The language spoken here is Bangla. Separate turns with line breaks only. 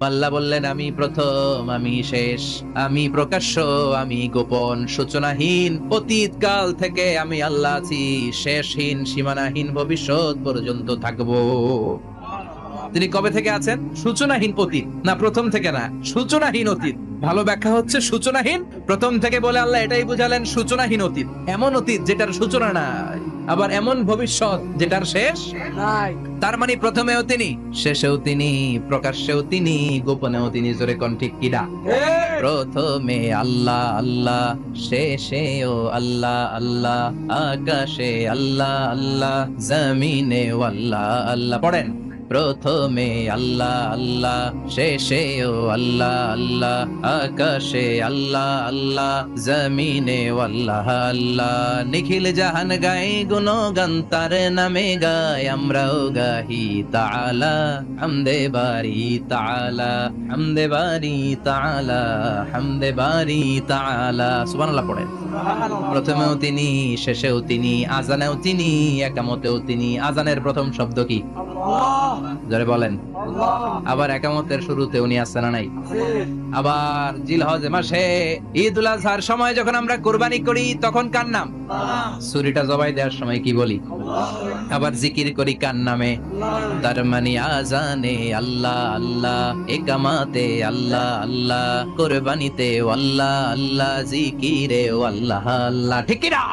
আল্লাহ বললেন, আমি প্রথম, আমি শেষ, আমি প্রকাশ্য, আমি গোপন, সূচনাহীন অতীত কাল থেকে আমি আল্লাহ আছি, শেষহীন, সীমানাহীন, ভবিষ্যৎ পর্যন্ত থাকব। তিনি কবে থেকে আছেন? সূচনাহীন অতীত না, প্রথম থেকে না, সূচনাহীন অতীত। ভালো ব্যাখ্যা হচ্ছে সূচনাহীন। প্রথম থেকে বলে আল্লাহ এটাই বুঝালেন সূচনাহীন অতীত। এমন অতীত যেটার সূচনা নাই, আবার এমন ভবিষ্যৎ যেটার শেষ
নাই।
তার মানে প্রথমেও তিনি, শেষেও তিনি, প্রকাশ্যেও তিনি, গোপনেও তিনি, জোরে কোন ঠিক কিনা প্রথমে আল্লাহ আল্লাহ, শেষেও আল্লাহ আল্লাহ, আকাশে আল্লাহ আল্লাহ জমিনে আল্লাহ আল্লাহ। পড়েন। প্রথমে আল্লাহ আল্লাহ শেষে ও আল্লাহ আল্লাহ, আকাশে আল্লাহ আল্লাহ, জমিনে আল্লাহ আল্লাহ, নিখিল জাহান গায়ে গুণগান তার নামে গায় আমরাও গাহি তাআলা, হামদে বারি তাআলা, হামদে বারি তালা হামদে বারি তাআলা। সুবহানাল্লাহ পড়ে প্রথমেও তিনি, শেষেও তিনি, আজানেও তিনি, একামতেও তিনি। আজানের প্রথম শব্দ কি? জোরে বলেন। আবার একামতের শুরুতে উনি আসছে নাই? আবার জিলহজ মাসে ঈদ উল আজহার সময় যখন আমরা কোরবানি করি, তখন কার নাম? ছুরিটা জবাই দেওয়ার সময় কি বলি? আবার জিকির করি কার নামে? তার মানে আজানে আল্লাহ আল্লাহ, একামাতে আল্লাহ আল্লাহ, কোরবানিতে আল্লাহ আল্লাহ, জিকিরে আল্লাহ আল্লাহ। ঠিক না